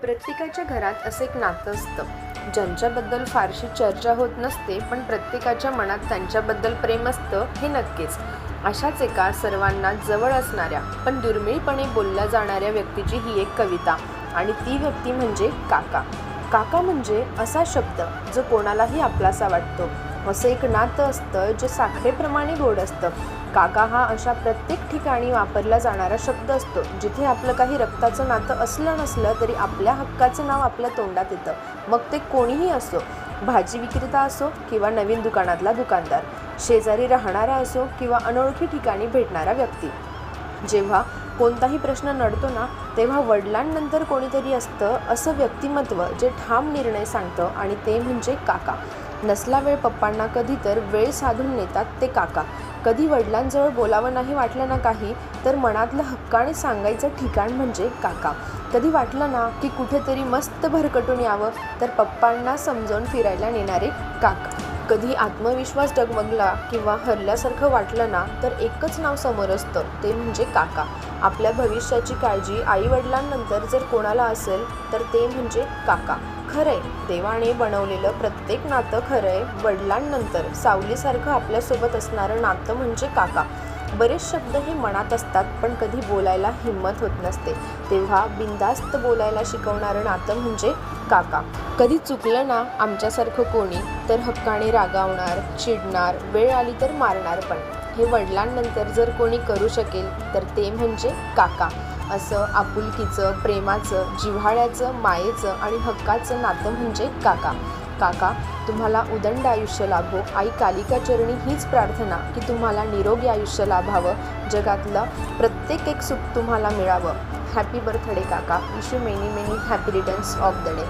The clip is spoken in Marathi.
प्रत्येकाच्या घरात असं एक नातं असतं. ज्यांच्याबद्दल फारशी चर्चा होत नसते पण प्रत्येकाच्या मनात त्यांच्याबद्दल प्रेम असतं हे नक्कीच. अशाच एका सर्वांना जवळ असणाऱ्या पण दुर्मिळपणे बोलल्या जाणाऱ्या व्यक्तीची ही एक कविता. आणि ती व्यक्ती म्हणजे काका. काका म्हणजे असा शब्द जो कोणालाही आपलासा वाटतो. असं एक नातं असतं जे साखरेप्रमाणे गोड असतं. काका हा अशा प्रत्येक ठिकाणी वापरला जाणारा शब्द असतो. जिथे आपलं काही रक्ताचं नातं असलं नसलं तरी आपल्या हक्काचं नाव आपल्या तोंडात येतं. मग ते कोणीही असो भाजी विक्रेता असो किंवा नवीन दुकानातला दुकानदार शेजारी राहणारा असो किंवा अनोळखी ठिकाणी भेटणारा व्यक्ती. जेव्हा कोणताही प्रश्न नडतो ना तेव्हा वडिलांनंतर कोणीतरी असतं असं व्यक्तिमत्व जे ठाम निर्णय सांगतं आणि ते म्हणजे काका. नसला वेळ पप्पांना कधी तर वेळ साधून नेतात ते काका. कधी वडिलांजवळ बोलावं नाही वाटलं ना काही तर मनातलं हक्काने सांगायचं ठिकाण म्हणजे काका. कधी वाटलं ना की कुठेतरी मस्त भरकटून यावं तर पप्पांना समजावून फिरायला नेणारे काका. कधी आत्मविश्वास डगमगला किंवा हरल्यासारखं वाटलं ना तर एकच नाव समोर असतं ते म्हणजे काका. आपल्या भविष्याची काळजी आईवडिलांनंतर जर कोणाला असेल तर ते म्हणजे काका. खरंय देवाने बनवलेलं प्रत्येक नातं खरंय वडिलांनंतर सावलीसारखं आपल्यासोबत असणारं नातं म्हणजे काका. बरेच शब्द हे मनात असतात पण कधी बोलायला हिंमत होत नसते. तेव्हा बिंदास्त बोलायला शिकवणारं नातं म्हणजे काका. कधी चुकलं ना आमच्यासारखं कोणी तर हक्काने रागावणार चिडणार वेळ आली तर मारणार पण. हे वडिलांनंतर जर कोणी करू शकेल तर ते म्हणजे काका. असं आपुलकीचं प्रेमाचं जिव्हाळ्याचं मायेचं आणि हक्काचं नातं म्हणजे काका. काका तुम्हाला उदंड आयुष्य लाभो. आई कालिका चरणी हीच प्रार्थना की तुम्हाला निरोगी आयुष्य लाभावं. जगातलं प्रत्येक एक सुख तुम्हाला मिळावं. हॅपी बर्थडे काका. Wish you many many happy returns of the day